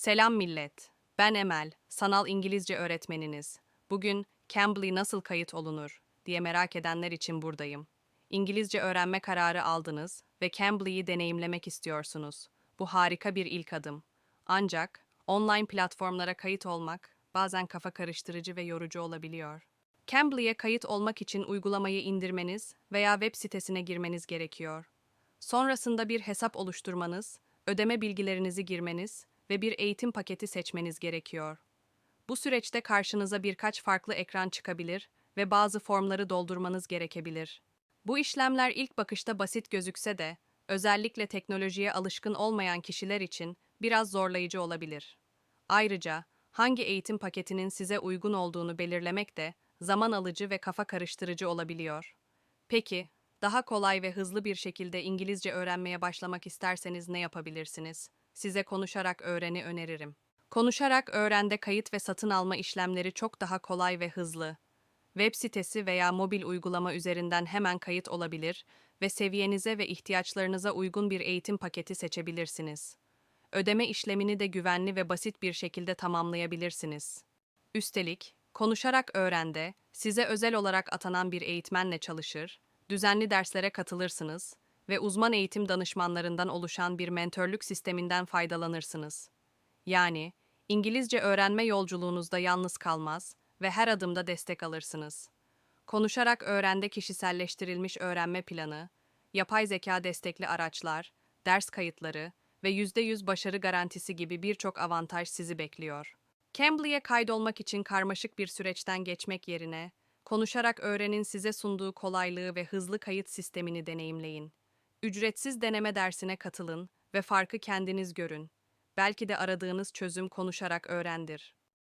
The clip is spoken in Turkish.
Selam millet. Ben Emel, sanal İngilizce öğretmeniniz. Bugün Cambly nasıl kayıt olunur diye merak edenler için buradayım. İngilizce öğrenme kararı aldınız ve Cambly'yi deneyimlemek istiyorsunuz. Bu harika bir ilk adım. Ancak online platformlara kayıt olmak bazen kafa karıştırıcı ve yorucu olabiliyor. Cambly'e kayıt olmak için uygulamayı indirmeniz veya web sitesine girmeniz gerekiyor. Sonrasında bir hesap oluşturmanız, ödeme bilgilerinizi girmeniz ve bir eğitim paketi seçmeniz gerekiyor. Bu süreçte karşınıza birkaç farklı ekran çıkabilir ve bazı formları doldurmanız gerekebilir. Bu işlemler ilk bakışta basit gözükse de, özellikle teknolojiye alışkın olmayan kişiler için biraz zorlayıcı olabilir. Ayrıca, hangi eğitim paketinin size uygun olduğunu belirlemek de zaman alıcı ve kafa karıştırıcı olabiliyor. Peki, daha kolay ve hızlı bir şekilde İngilizce öğrenmeye başlamak isterseniz ne yapabilirsiniz? Size konuşarak öğreni öneririm. Konuşarak öğrende kayıt ve satın alma işlemleri çok daha kolay ve hızlı. Web sitesi veya mobil uygulama üzerinden hemen kayıt olabilir ve seviyenize ve ihtiyaçlarınıza uygun bir eğitim paketi seçebilirsiniz. Ödeme işlemini de güvenli ve basit bir şekilde tamamlayabilirsiniz. Üstelik, konuşarak öğrende size özel olarak atanan bir eğitmenle çalışır, düzenli derslere katılırsınız ve uzman eğitim danışmanlarından oluşan bir mentörlük sisteminden faydalanırsınız. Yani İngilizce öğrenme yolculuğunuzda yalnız kalmaz ve her adımda destek alırsınız. Konuşarak öğrende kişiselleştirilmiş öğrenme planı, yapay zeka destekli araçlar, ders kayıtları ve %100 başarı garantisi gibi birçok avantaj sizi bekliyor. Cambly'e kaydolmak için karmaşık bir süreçten geçmek yerine, konuşarak öğrenin size sunduğu kolaylığı ve hızlı kayıt sistemini deneyimleyin. Ücretsiz deneme dersine katılın ve farkı kendiniz görün. Belki de aradığınız çözüm konuşarak öğrendir.